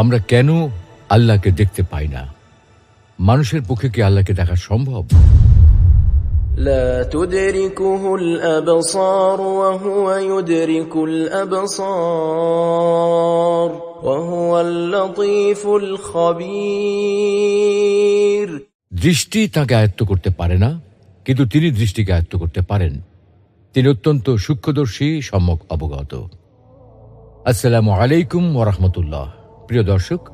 আমরা কেন আল্লাহকে দেখতে পাই না মানুষের পক্ষে কি আল্লাহকে দেখা সম্ভব لا تدركه الأبصار وهو يدرك الأبصار وهو اللطيف الخبير দৃষ্টি তাকে আয়ত্ত করতে পারে না কিন্তু তিনি দৃষ্টিকে আয়ত্ত করতে পারেন তিনি অত্যন্ত সূক্ষ্মদর্শী সম্যক অবগত আসসালামু আলাইকুম ওরহমতুল্লাহ প্রিয় দর্শক,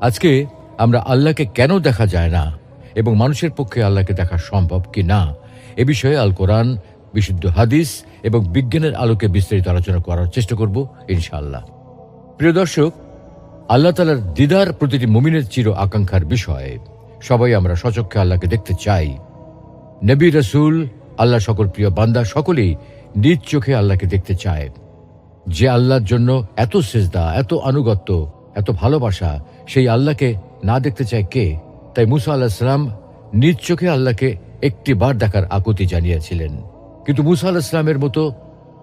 আজকে আমরা আল্লাহকে কেন দেখা যায় না এবং মানুষের পক্ষে আল্লাহকে দেখা সম্ভব কি না এ বিষয়ে আল কোরআন, বিশুদ্ধ হাদিস এবং বিজ্ঞানের আলোকে বিস্তারিত আলোচনা করার চেষ্টা করব, ইনশাআল্লাহ। প্রিয় দর্শক, আল্লাহ তালার দিদার প্রতিটি মুমিনের চির আকাঙ্ক্ষার বিষয়। সবাই আমরা সচক্ষে আল্লাহকে দেখতে চাই। নবী রসুল আল্লাহ সকল প্রিয় বান্দা সকলেই নিজ চোখে আল্লাহকে দেখতে চায়। যে আল্লাহর জন্য এত সেজদা, এত আনুগত্য এত ভালোবাসা, সেই আল্লাহকে না দেখতে চায় কে? তাই মুসা আল্লাহ সালাম নিজ চোখে আল্লাহকে একটি বার দেখার আকুতি জানিয়েছিলেন। কিন্তু মুসা আল্লাহ সালামের মতো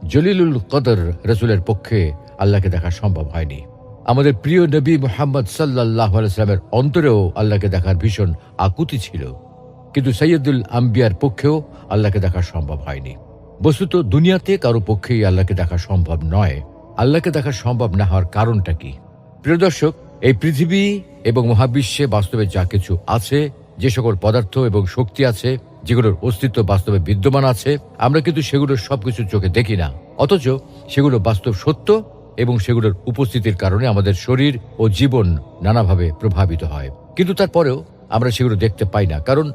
জলিলুল কদর রসুলের পক্ষে আল্লাহকে দেখা সম্ভব হয়নি। আমাদের প্রিয় নবী মোহাম্মদ সাল্লাহ সাল্লামের অন্তরেও আল্লাহকে দেখার ভীষণ আকুতি ছিল। কিন্তু সৈয়দুল আম্বিয়ার পক্ষেও আল্লাহকে দেখা সম্ভব হয়নি। বস্তুত দুনিয়াতে কারও পক্ষেই আল্লাহকে দেখা সম্ভব নয়। আল্লাহকে দেখা সম্ভব না হওয়ার কারণটা কি? প্রিয় দর্শক, এই পৃথিবী এবং মহাবিশ্বে বাস্তবে যা কিছু আছে, যে সকল পদার্থ এবং শক্তি আছে, যেগুলোর অস্তিত্ব বাস্তবে বিদ্যমান আছে, আমরা কিন্তু সেগুলোর সবকিছু চোখে দেখি না। অথচ সেগুলো বাস্তব সত্য এবং সেগুলোর উপস্থিতির কারণে আমাদের শরীর ও জীবন নানাভাবে প্রভাবিত হয়। কিন্তু তারপরেও আমরা সেগুলো দেখতে পাই না, কারণ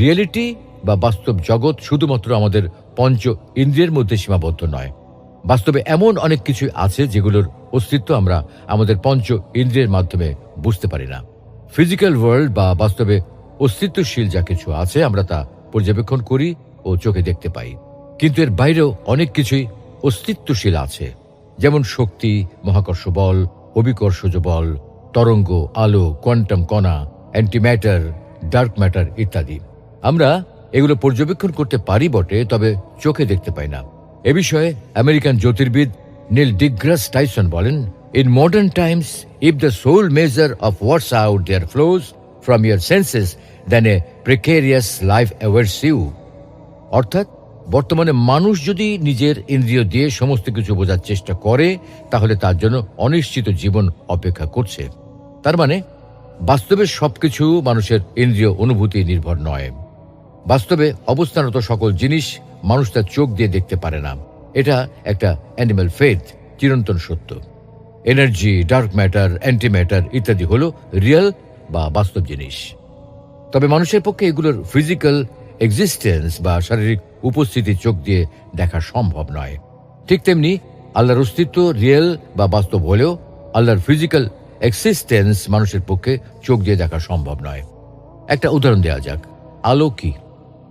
রিয়েলিটি বা বাস্তব জগৎ শুধুমাত্র আমাদের পঞ্চ ইন্দ্রিয়ের মধ্যে সীমাবদ্ধ নয়। বাস্তবে এমন অনেক কিছু আছে যেগুলোর অস্তিত্ব আমরা আমাদের পঞ্চ ইন্দ্রিয়ের মাধ্যমে বুঝতে পারি না। ফিজিক্যাল ওয়ার্ল্ড বা বাস্তবে অস্তিত্বশীল যা কিছু আছে আমরা তা পর্যবেক্ষণ করি ও চোখে দেখতে পাই। কিন্তু এর বাইরেও অনেক কিছুই অস্তিত্বশীল আছে। যেমন শক্তি, মহাকর্ষ বল অভিকর্ষজ বল, তরঙ্গ, আলো, কোয়ান্টাম কণা অ্যান্টিম্যাটার ডার্ক ম্যাটার ইত্যাদি। আমরা এগুলো পর্যবেক্ষণ করতে পারি বটে, তবে চোখে দেখতে পাই না। এ বিষয়ে আমেরিকান জ্যোতির্বিদ নীল ডিগ্রাস টাইসন বলেন in modern times if the sole measure of what's out there flows from your senses then a precarious life awaits you অর্থাৎ, বর্তমানে মানুষ যদি নিজের ইন্দ্রিয় দিয়ে সমস্ত কিছু বোঝার চেষ্টা করে, তাহলে তার জন্য অনিশ্চিত জীবন অপেক্ষা করছে। তার মানে বাস্তবে সবকিছু মানুষের ইন্দ্রিয় অনুভূতি নির্ভর নয়। বাস্তবে অবস্থানত সকল জিনিস মানুষ তার চোখ দিয়ে দেখতে পারে না। এটা একটা অ্যানিম্যাল ফেথ চিরন্তন সত্য। এনার্জি ডার্ক ম্যাটার অ্যান্টিম্যাটার ইত্যাদি হলো রিয়েল বা বাস্তব জিনিস। তবে মানুষের পক্ষে এগুলোর ফিজিক্যাল এক্সিস্টেন্স বা শারীরিক উপস্থিতি চোখ দিয়ে দেখা সম্ভব নয়। ঠিক তেমনি আল্লাহর অস্তিত্ব রিয়েল বা বাস্তব হলেও আল্লাহর ফিজিক্যাল এক্সিস্টেন্স মানুষের পক্ষে চোখ দিয়ে দেখা সম্ভব নয়। একটা উদাহরণ দেওয়া যাক। আলো কি?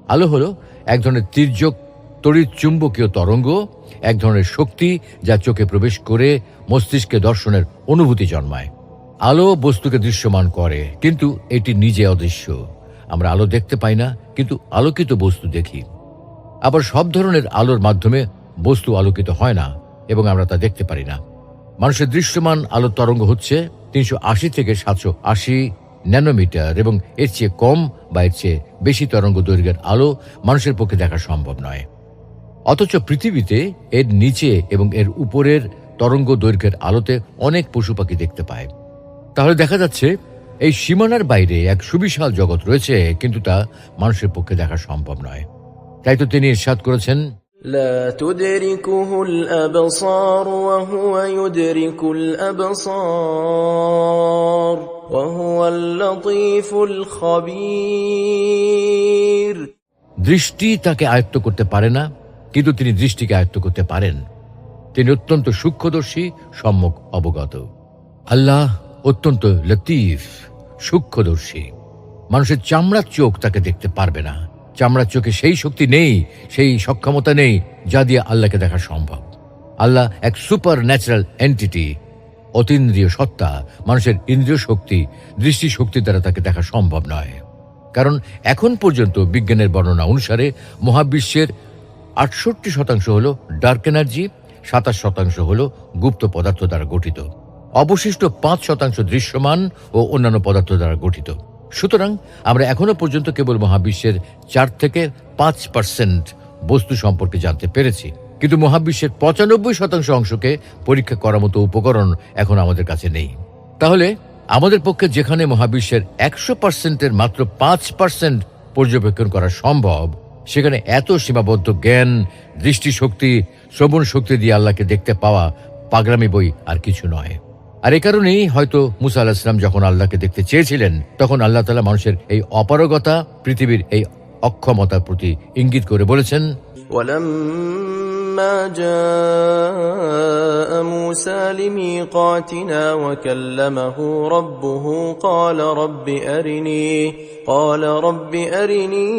আলো হলো এক ধরনের তির্যক, তড়িৎ চুম্বকীয় তরঙ্গ, এক ধরনের শক্তি যা চোখে প্রবেশ করে মস্তিষ্কে দর্শনের অনুভূতি জন্মায়। আলো বস্তুকে দৃশ্যমান করে, কিন্তু এটি নিজে অদৃশ্য। আমরা আলো দেখতে পাই না, কিন্তু আলোকিত বস্তু দেখি। আবার সব ধরনের আলোর মাধ্যমে বস্তু আলোকিত হয় না, এবং আমরা তা দেখতে পারি না। মানুষের দৃশ্যমান আলোর তরঙ্গ হচ্ছে তিনশো আশি থেকে সাতশো আশি ন্যানোমিটার এবং এর চেয়ে কম বা এর চেয়ে বেশি তরঙ্গ দৈর্ঘ্যের আলো মানুষের পক্ষে দেখা সম্ভব নয়। অথচ পৃথিবীতে এর নিচে এবং এর উপরের তরঙ্গ দৈর্ঘ্যের আলোতে অনেক পশু পাখি দেখতে পায়। তাহলে দেখা যাচ্ছে এই সীমানার বাইরে এক সুবিশাল জগৎ রয়েছে, কিন্তু তা মানুষের পক্ষে দেখা সম্ভব নয়। তাই তো তিনি ইরশাদ করেছেন لا تدركه الأبصار وهو يدرك الأبصار وهو اللطيف الخبير দৃষ্টি তাকে আয়ত্ত করতে পারে না কিন্তু তিনি দৃষ্টিকে আয়ত্ত করতে পারেন তিনি অত্যন্ত সূক্ষ্মদর্শী সম্যক অবগত আল্লাহ অত্যন্ত লতিফ সূক্ষ্মদর্শী মানুষের চামড়ার চোখ তাকে দেখতে পারবে না চামড়ার চোখে সেই শক্তি নেই, সেই সক্ষমতা নেই, যা দিয়ে আল্লাহকে দেখা সম্ভব। আল্লাহ এক সুপার ন্যাচারাল এন্টিটি অতীন্দ্রিয় সত্তা, মানুষের ইন্দ্রিয় শক্তি, দৃষ্টি শক্তি দ্বারা তাকে দেখা সম্ভব নয়। কারণ এখন পর্যন্ত বিজ্ঞানের বর্ণনা অনুসারে মহাবিশ্বের আটষট্টি শতাংশ হল ডার্ক এনার্জি সাতাশ শতাংশ হল গুপ্ত পদার্থ দ্বারা গঠিত। অবশিষ্ট পাঁচ শতাংশ দৃশ্যমান ও অন্যান্য পদার্থ দ্বারা গঠিত। সুতরাং আমরা এখনও পর্যন্ত কেবল মহাবিশ্বের চার থেকে পাঁচ পার্সেন্ট বস্তু সম্পর্কে জানতে পেরেছি। কিন্তু মহাবিশ্বের পঁচানব্বই শতাংশ অংশকে পরীক্ষা করার মতো উপকরণ এখন আমাদের কাছে নেই। তাহলে আমাদের পক্ষে যেখানে মহাবিশ্বের একশো পার্সেন্টের মাত্র পাঁচ পার্সেন্ট পর্যবেক্ষণ করা সম্ভব, সেখানে এত সীমাবদ্ধ জ্ঞান, দৃষ্টিশক্তি শ্রবণ শক্তি দিয়ে আল্লাহকে দেখতে পাওয়া পাগলামি বই আর কিছু নয়। আর এ কারণেই হয়তো মুসা আল্লাহ ইসলাম যখন আল্লাহকে দেখতে চেয়েছিলেন তখন আল্লাহ তালা মানুষের এই অপারগতা পৃথিবীর এই অক্ষমতার প্রতি ইঙ্গিত করে বলেছেন ولما جاء موسى لميقاتنا وكلمه ربه قال رب أرني قال رب أرني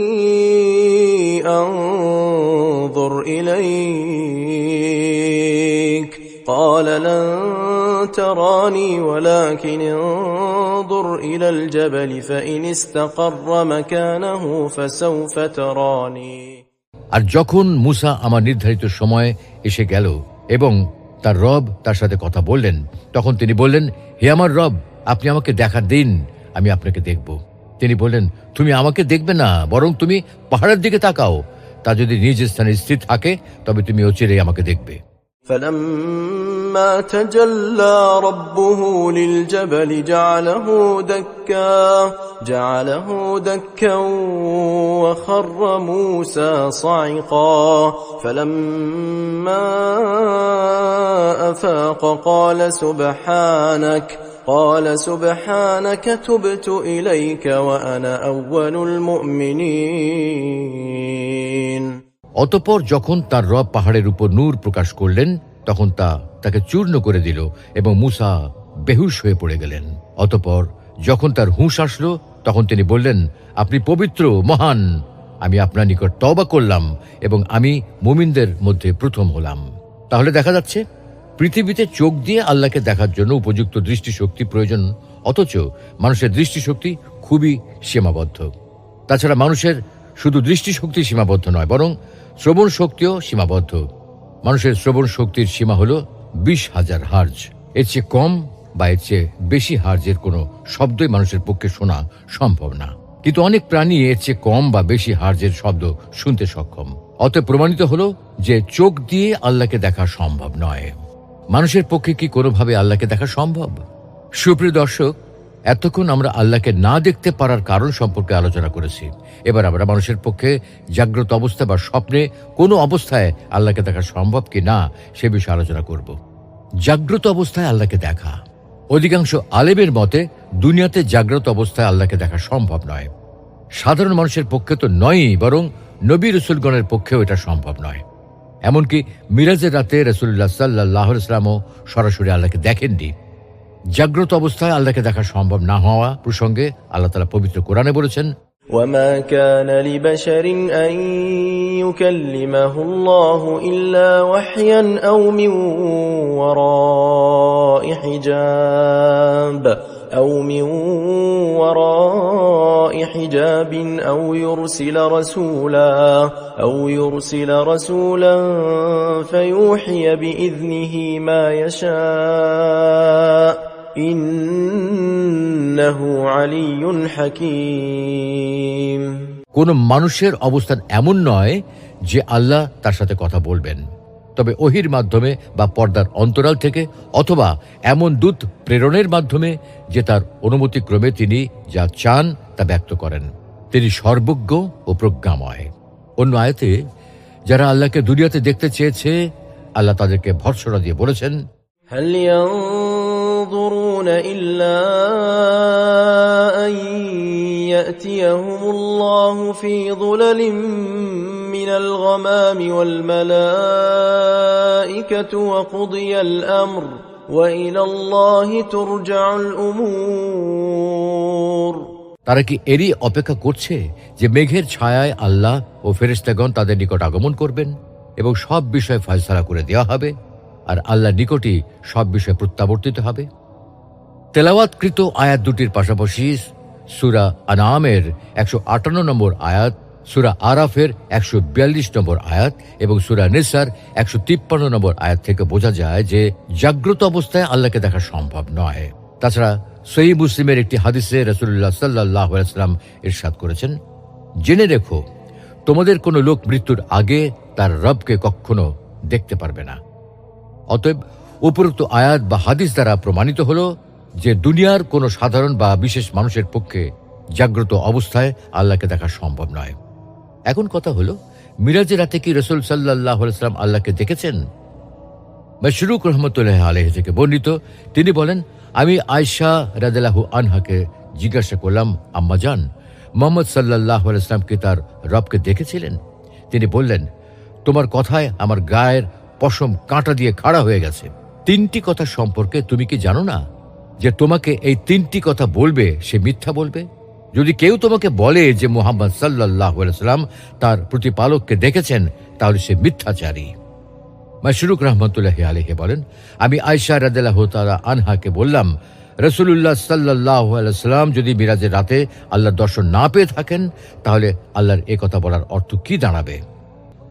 أنظر إليك قال لن تراني ولكن انظر إلى الجبل فإن استقر مكانه فسوف تراني আর যখন মুসা আমার নির্ধারিত সময় এসে গেল এবং তার রব তার সাথে কথা বললেন তখন তিনি বললেন হে আমার রব আপনি আমাকে দেখা দিন আমি আপনাকে দেখব তিনি বললেন তুমি আমাকে দেখবে না বরং তুমি পাহাড়ের দিকে তাকাও তা যদি নিজ স্থানে স্থির থাকে তবে তুমি অচিরেই আমাকে দেখবে فلما تجلى ربه للجبل جعله دكا جعله دكا وخر موسى صعقا. فلما أفاق قال سبحانك قال سبحانك تبت إليك وأنا أول المؤمنين. অতপর যখন তার রব পাহাড়ের উপর নূর প্রকাশ করলেন, তখন তা তাকে চূর্ণ করে দিল এবং মুসা বেহুশ হয়ে পড়ে গেলেন। অতপর যখন তার হুঁশ আসলো, তখন তিনি বললেন, আপনি পবিত্র, মহান, আমি আপনার নিকট তওবা করলাম এবং আমি মুমিনদের মধ্যে প্রথম হলাম। তাহলে দেখা যাচ্ছে, পৃথিবীতে চোখ দিয়ে আল্লাহকে দেখার জন্য উপযুক্ত দৃষ্টিশক্তি প্রয়োজন, অথচ মানুষের দৃষ্টিশক্তি খুবই সীমাবদ্ধ। তাছাড়া মানুষের শুধু দৃষ্টিশক্তি সীমাবদ্ধ নয়, বরং শ্রবণ শক্তিও সীমাবদ্ধ। মানুষের শ্রবণ শক্তির সীমা হল বিশ হাজার হার্জ। এর চেয়ে কম বা এর চেয়ে বেশি হার্জের কোনো শব্দই মানুষের পক্ষে শোনা সম্ভব না। কিন্তু অনেক প্রাণী এর চেয়ে কম বা বেশি হার্জের শব্দ শুনতে সক্ষম। অতএব প্রমাণিত হলো যে চোখ দিয়ে আল্লাহকে দেখা সম্ভব নয়। মানুষের পক্ষে কি কোনোভাবে আল্লাহকে দেখা সম্ভব? সুপ্রিয় দর্শক এতক্ষণ আমরা আল্লাহকে না দেখতে পারার কারণ সম্পর্কে আলোচনা করেছি। এবার আমরা মানুষের পক্ষে জাগ্রত অবস্থা বা স্বপ্নে কোনো অবস্থায় আল্লাহকে দেখা সম্ভব কি না, সে বিষয়ে আলোচনা করব। জাগ্রত অবস্থায় আল্লাহকে দেখা। অধিকাংশ আলেমের মতে, দুনিয়াতে জাগ্রত অবস্থায় আল্লাহকে দেখা সম্ভব নয়। সাধারণ মানুষের পক্ষে তো নয়ই, বরং নবী রসুলগণের পক্ষেও এটা সম্ভব নয়। এমনকি মিরাজের রাতে রসুল্লাহ সাল্লাহ ইসলামও সরাসরি আল্লাহকে দেখেননি। জাগ্রত অবস্থায় আল্লাহকে দেখা সম্ভব না হওয়া প্রসঙ্গে আল্লাহ তালা পবিত্র কোরআনে বলেছেন وما كان لبشر أن يكلمه الله إلا وحيا أو من وراء حجاب أو من وراء حجاب أو يرسل رسولا أو يرسل رسولا فيوحي بإذنه ما يشاء ইন্নাহু আলিয়ুন হাকিম কোন মানুষের অবস্থান এমন নয় যে আল্লাহ তার সাথে কথা বলবেন। তবে ওহির মাধ্যমে বা পর্দার অন্তরাল থেকে অথবা এমন দূত প্রেরণের মাধ্যমে যে তার অনুমতিক্রমে তিনি যা চান তা ব্যক্ত করেন। তিনি সর্বজ্ঞ ও প্রজ্ঞাময়। অন্য আয়তে যারা আল্লাহকে দুনিয়াতে দেখতে চেয়েছে আল্লাহ তাদেরকে ভর্সনা দিয়ে বলেছেন ينظرون إلا أن يأتيهم الله في ظلل من الغمام والملائكة وقضي الأمر وإلى الله ترجع الأمور তারা কি এরই অপেক্ষা করছে যে মেঘের ছায়ায় আল্লাহ ও ফেরেস্তাগণ তাদের নিকট আগমন করবেন এবং সব বিষয় ফয়সলা করে দেওয়া হবে আর আল্লাহর নিকটই সব বিষয়ে প্রত্যাবর্তিত হবে। তেলাওয়াতকৃত আয়াত দুটির পাশাপাশি সুরা আনামের একশো আটান্ন নম্বর আয়াত, সুরা আরাফের একশো বিয়াল্লিশ নম্বর আয়াত এবং সুরা নেসার একশো তিপ্পান্ন নম্বর আয়াত থেকে বোঝা যায় যে জাগ্রত অবস্থায় আল্লাহকে দেখা সম্ভব নয়। তাছাড়া সহি মুসলিমের একটি হাদিসে রসুল্লাহ সাল্লাহ সাল্লাম ইরশাদ করেছেন, জেনে রেখো, তোমাদের কোনো লোক মৃত্যুর আগে তার রবকে কখনো দেখতে পারবে না। অতএব উপরোক্ত আয়াত বা হাদিস দ্বারা প্রমাণিত হল যে দুনিয়ার কোনো সাধারণ বা বিশেষ মানুষের পক্ষে জাগ্রত অবস্থায় আল্লাহকে দেখা সম্ভব নয়। এখন কথা হলো মিরাজের রাতে কি রসুল সাল্লাহ সাল্লাম আল্লাহকে দেখেছেন? মশরুক রহমতুল্লাহ আলহ থেকে বর্ণিত, তিনি বলেন, আমি আয়শা রাদালাহু আনহাকে জিজ্ঞাসা করলাম, আম্মা জান, মোহাম্মদ সাল্লাহ ইসলামকে তার রবকে দেখেছিলেন? তিনি বললেন, তোমার কথায় আমার গায়ের পশম কাঁটা দিয়ে খাড়া হয়ে গেছে। তিনটি কথা সম্পর্কে তুমি কি জানো না যে তোমাকে এই তিনটি কথা বলবে, সে মিথ্যা বলবে? যদি কেউ তোমাকে বলে যে মোহাম্মদ সাল্লাহ সাল্লাম তার প্রতিপালককে দেখেছেন, তাহলে সে মিথ্যাচারী। মাশরুক রহমতুল্লাহ আলহে বলেন, আমি আয়সা রাদেলাহ তালা আনহাকে বললাম রসুল্লাহ সাল্লাহ সাল্লাম যদি মিরাজের রাতে আল্লাহর দর্শন না পেয়ে থাকেন, তাহলে আল্লাহর এ কথা বলার অর্থ কি দাঁড়াবে?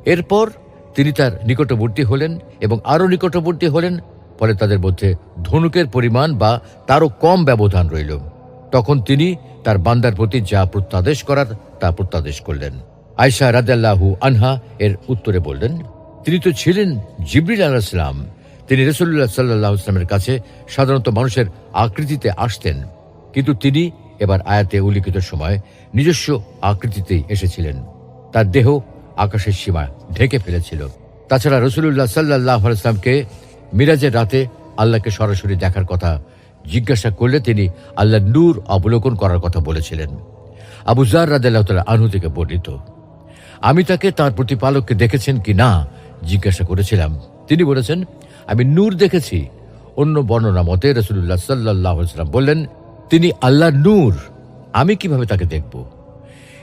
এরপর তিনি তার নিকটবর্তী হলেন এবং আরও নিকটবর্তী হলেন, ফলে তাদের মধ্যে ধনুকের পরিমাণ বা তারও কম ব্যবধান রইল। তখন তিনি তার বান্দার প্রতি যা প্রত্যাদেশ করার, তা প্রত্যাদেশ করলেন। আয়সা রাদাল্লাহু আনহা এর উত্তরে বললেন, তিনি তো ছিলেন জিবরিল আলাহিসাম তিনি রসুল্লাহ সাল্লাহ ইসলামের কাছে সাধারণত মানুষের আকৃতিতে আসতেন। কিন্তু তিনি এবার আয়াতে উল্লিখিত সময় নিজস্ব আকৃতিতেই এসেছিলেন। তার দেহ আকাশের সীমা ঢেকে ফেলেছিল। তাছাড়া রসুল্লাহ সাল্লাহ মিরাজের রাতে আল্লাহকে সরাসরি দেখার কথা জিজ্ঞাসা করলে তিনি আল্লাহ নূর অবলোকন করার কথা বলেছিলেন। আবু জার রাদাল্লাহ আনহু থেকে বর্ণিত, আমি তাকে তার প্রতিপালককে দেখেছেন কি না? জিজ্ঞাসা করেছিলাম। তিনি বলেছেন, আমি নূর দেখেছি। অন্য বর্ণনা মতে রসুল্লাহ সাল্লাহ বললেন, তিনি আল্লাহ নূর, আমি কীভাবে তাকে দেখব?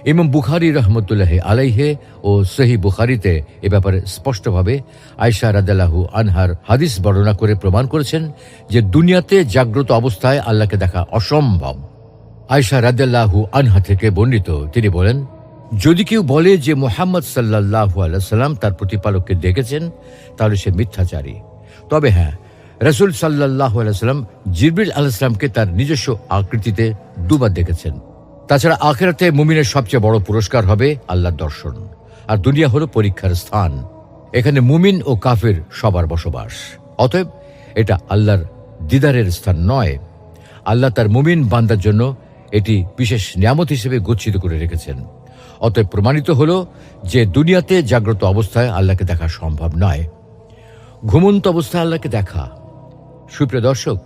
ইমাম বুখারি রহমতুল্লাহ আলাইহে ও সহি বুখারিতে এ ব্যাপারে স্পষ্টভাবে আয়সা রাদাল্লাহু আনহার হাদিস বর্ণনা করে প্রমাণ করেছেন যে দুনিয়াতে জাগ্রত অবস্থায় আল্লাহকে দেখা অসম্ভব। আয়সা রাদাল্লাহু আনহা থেকে বর্ণিত, তিনি বলেন, যদি কেউ বলে যে মোহাম্মদ সাল্লাহু আল্লাহ তার প্রতিপালককে দেখেছেন, তাহলে সে মিথ্যাচারী। তবে হ্যাঁ রসুল সাল্লাহ আলাইসাল্লাম জিরবিল আলাইসলামকে তার নিজস্ব আকৃতিতে দুবার দেখেছেন। তাছাড়া আখেরাতে মুমিনের সবচেয়ে বড় পুরস্কার হবে আল্লাহর দর্শন। আর দুনিয়া হলো পরীক্ষার স্থান। এখানে মুমিন ও কাফের সবার বসবাস। অতএব এটা আল্লাহর দিদারের স্থান নয়। আল্লাহ তার মুমিন বান্দার জন্য এটি বিশেষ নিয়ামত হিসেবে গচ্ছিত করে রেখেছেন। অতএব প্রমাণিত হল যে দুনিয়াতে জাগ্রত অবস্থায় আল্লাহকে দেখা সম্ভব নয়। ঘুমন্ত অবস্থায় আল্লাহকে দেখা। সুপ্রিয় দর্শক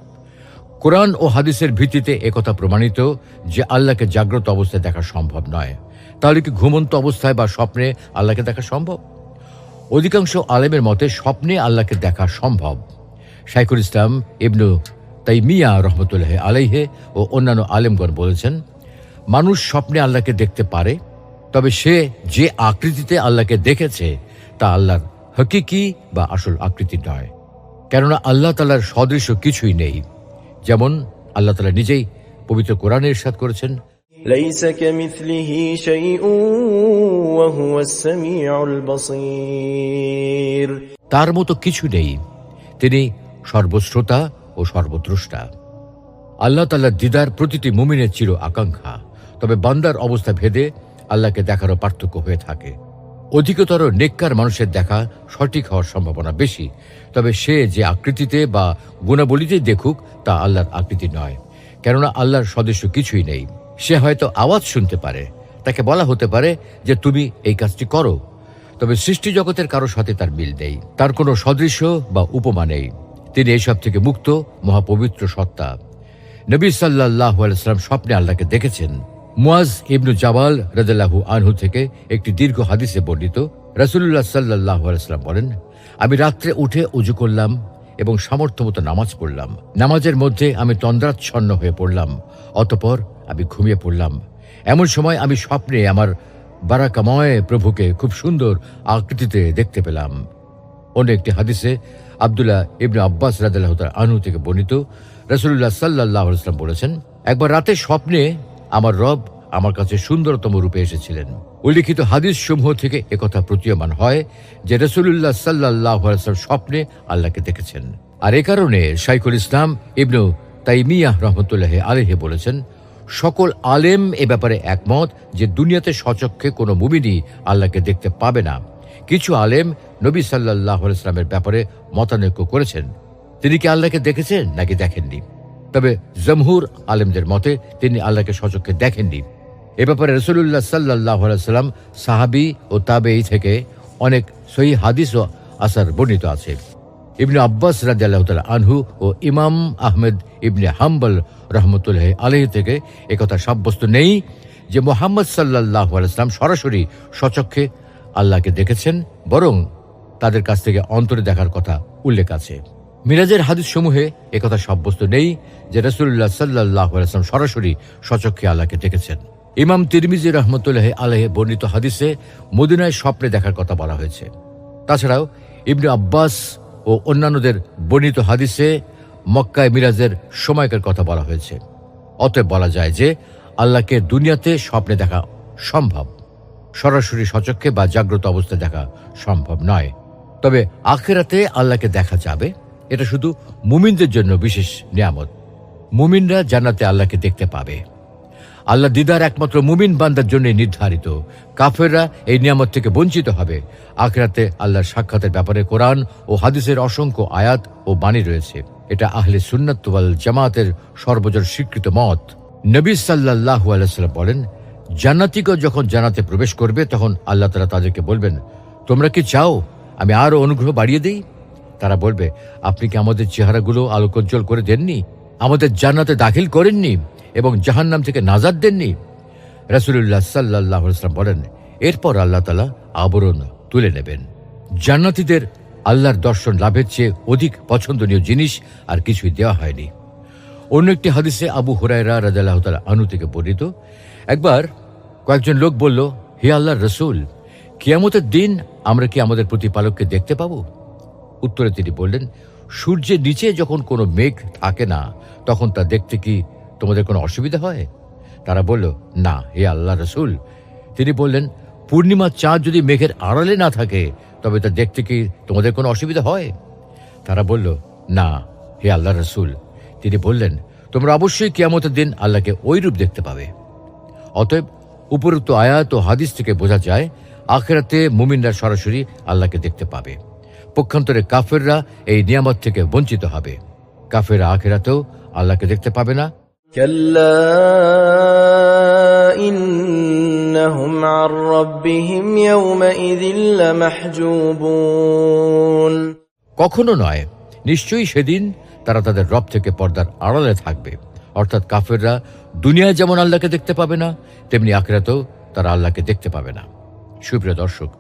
কোরআন ও হাদিসের ভিত্তিতে একথা প্রমাণিত যে আল্লাহকে জাগ্রত অবস্থায় দেখা সম্ভব নয়। তাহলে কি ঘুমন্ত অবস্থায় বা স্বপ্নে আল্লাহকে দেখা সম্ভব? অধিকাংশ আলেমের মতে স্বপ্নে আল্লাহকে দেখা সম্ভব। শাইখুল ইসলাম, ইবনু তাই মিয়া রহমতুল্লাহ আলাইহে ও অন্যান্য আলেমগণ বলেছেন, মানুষ স্বপ্নে আল্লাহকে দেখতে পারে, তবে সে যে আকৃতিতে আল্লাহকে দেখেছে, তা আল্লাহর হকিকি বা আসল আকৃতি নয়। কেননা আল্লাহ তালার সদৃশ্য কিছুই নেই। যেমন আল্লাহ তালা নিজেই পবিত্র কোরআনে ইরশাদ করেছেন। তার মতো কিছু নেই। তিনি সর্বশ্রোতা ও সর্বদ্রষ্টা আল্লাহ তাল্লাহ দিদার প্রতিটি মুমিনের চির আকাঙ্ক্ষা। তবে বান্দার অবস্থা ভেদে আল্লাহকে দেখারও পার্থক্য হয়ে থাকে। অধিকতর নেককার মানুষের দেখা সঠিক হওয়ার সম্ভাবনা বেশি। তবে সে যে আকৃতিতে বা গুণাবলীতেই দেখুক, তা আল্লাহর আকৃতি নয়। কেননা আল্লাহর সদস্য কিছুই নেই। সে হয়তো আওয়াজ শুনতে পারে। তাকে বলা হতে পারে যে, তুমি এই কাজটি করো। তবে সৃষ্টি জগতের কারও সাথে তার মিল নেই। তার কোনো সদৃশ্য বা উপমা নেই। তিনি এসব থেকে মুক্ত, মহাপবিত্র সত্তা। নবী সাল্লাহ আলাইসালাম স্বপ্নে আল্লাহকে দেখেছেন। মুয়াজ ইবনু জাবাল রাজাল্লাহু আনহু থেকে একটি দীর্ঘ হাদিসে বর্ণিত রাসুল্লাহ সাল্লাহ আলাইসালাম বলেন, আমি রাত্রে উঠে উজু করলাম এবং সামর্থ্য মতো নামাজ পড়লাম। নামাজের মধ্যে আমি তন্দ্রাচ্ছন্ন হয়ে পড়লাম, অতপর আমি ঘুমিয়ে পড়লাম। এমন সময় আমি স্বপ্নে আমার বারাকাময় প্রভুকে খুব সুন্দর আকৃতিতে দেখতে পেলাম। অন্য একটি হাদিসে আবদুল্লাহ ইবনু আব্বাস রাদাল্লাহ আনহু থেকে বর্ণিত রসুল্লাহ সাল্লাহ ইসলাম বলেছেন, একবার রাতে স্বপ্নে আমার রব আমার কাছে সুন্দরতম রূপে এসেছিলেন। উল্লিখিত হাদিস সমূহ থেকে একথা প্রতীয়মান হয় যে রসুল্লাহ সাল্লাহ স্বপ্নে আল্লাহকে দেখেছেন। আর এ কারণে শাইখুল ইসলাম ইবনু তাইমিয়াহ রহমতুল্লাহ আলহে বলেছেন, সকল আলেম এ ব্যাপারে একমত যে দুনিয়াতে সচক্ষে কোনো মুমিনই আল্লাহকে দেখতে পাবে না। কিছু আলেম নবী সাল্লাহ ইসলামের ব্যাপারে মতানৈক্য করেছেন। তিনি কি আল্লাহকে দেখেছেন নাকি দেখেননি? তবে জমহুর আলেমদের মতে তিনি আল্লাহকে সচক্ষে দেখেননি। এ ব্যাপারে রসুল্লাহ সাল্লাহ সাল্লাম সাহাবি ও তাবেই থেকে অনেক সহি হাদিস ও আসার বর্ণিত আছে। ইবনে আব্বাস রাজিয়াল্লাহ আনহু ও ইমাম আহমেদ ইবনে হাম্বল রহমতুল্লাহ আলহ থেকে একথা সাব্যস্ত নেই যে মোহাম্মদ সাল্লাহ আলাইসলাম সরাসরি সচক্ষে আল্লাহকে দেখেছেন, বরং তাদের কাছ থেকে অন্তরে দেখার কথা উল্লেখ আছে। মিরাজের হাদিস সমূহে একথা সাব্যস্ত নেই যে রসুল্লাহ সাল্লাহ আলাইসলাম সরাসরি সচক্ষে আল্লাহকে দেখেছেন ইমাম তিরমিজি রহমতুল্লাহ আলহে বর্ণিত হাদিসে মদিনায় স্বপ্নে দেখার কথা বলা হয়েছে। তাছাড়াও ইবনে আব্বাস ও অন্যান্যদের বর্ণিত হাদিসে মক্কায় মিরাজের সময়কার কথা বলা হয়েছে। অতএব বলা যায় যে আল্লাহকে দুনিয়াতে স্বপ্নে দেখা সম্ভব। সরাসরি সচক্ষে বা জাগ্রত অবস্থায় দেখা সম্ভব নয়। তবে আখেরাতে আল্লাহকে দেখা যাবে এটা শুধু মুমিনদের জন্য বিশেষ নিয়ামত। মুমিনরা জান্নাতে আল্লাহকে দেখতে পাবে। আল্লাহ দিদার একমাত্র মুমিন বান্দার জন্য নির্ধারিত। কাফেররা এই নিয়ামত থেকে বঞ্চিত হবে। আখরাতে আল্লাহর সাক্ষাতের ব্যাপারে কোরআন ও হাদিসের অসংখ্য আয়াত ও বাণী রয়েছে। এটা আহলে সুন্নাত ওয়াল জামাতের সর্বজন স্বীকৃত মত। নবী সাল্লাহ আলাইসাল্লাম বলেন জান্নাতিক যখন জানাতে প্রবেশ করবে, তখন আল্লাহ তালা তাদেরকে বলবেন, তোমরা কি চাও আমি আরও অনুগ্রহ বাড়িয়ে দিই? তারা বলবে, আপনি কি আমাদের চেহারাগুলো আলোকোজ্জ্বল করে দেননি? আমাদের জান্নাতে দাখিল করেননি এবং জাহান্নাম থেকে নাজাদ দেননি? রাসুলুল্লাহ সাল্লাহ ইসলাম বলেন, এরপর আল্লাহ তালা আবরণ তুলে নেবেন। জান্নাতিদের আল্লাহর দর্শন লাভের চেয়ে অধিক পছন্দনীয় জিনিস আর কিছুই দেওয়া হয়নি। অন্য একটি হাদিসে আবু হুরায়রা রাজাল্লাহ তালা আনু থেকে বর্ণিত, একবার কয়েকজন লোক বলল, হে আল্লাহর রসুল, কিয়ামতের দিন আমরা কি আমাদের প্রতিপালককে দেখতে পাবো? উত্তরে তিনি বললেন, সূর্যের নিচে যখন কোনো মেঘ থাকে না, তখন তা দেখতে কি তোমাদের কোনো অসুবিধা হয়? তারা বলল, না, হে আল্লাহ রসুল। তিনি বললেন, পূর্ণিমার চাঁদ যদি মেঘের আড়ালে না থাকে, তবে তা দেখতে কি তোমাদের কোনো অসুবিধা হয়? তারা বলল, না, হে আল্লাহ রসুল। তিনি বললেন, তোমরা অবশ্যই কিয়ামতের দিন আল্লাহকে ওই রূপ দেখতে পাবে। অতএব উপরোক্ত আয়াত ও হাদিস থেকে বোঝা যায়, আখেরাতে মুমিনরা সরাসরি আল্লাহকে দেখতে পাবে। পক্ষান্তরে কাফেররা এই নিয়ামত থেকে বঞ্চিত হবে। কাফেরা আখেরাতেও আল্লাহকে দেখতে পাবে না। কখনো নয় নিশ্চয়ই সেদিন তারা তাদের রব থেকে পর্দার আড়ালে থাকবে। অর্থাৎ কাফেররা দুনিয়ায় যেমন আল্লাহকে দেখতে পাবে না তেমনি আখেরাতেও তারা আল্লাহকে দেখতে পাবে না। সুপ্রিয় দর্শক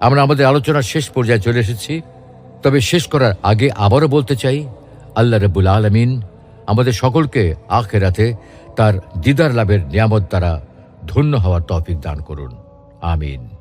আমরা আমাদের আলোচনার শেষ পর্যায়ে চলে এসেছি। তবে শেষ করার আগে আবারও বলতে চাই, আল্লাহ রবুল আলমিন আমাদের সকলকে আখেরাতে তার দিদার লাভের নিয়ামত দ্বারা ধন্য হওয়ার তৌফিক দান করুন। আমিন।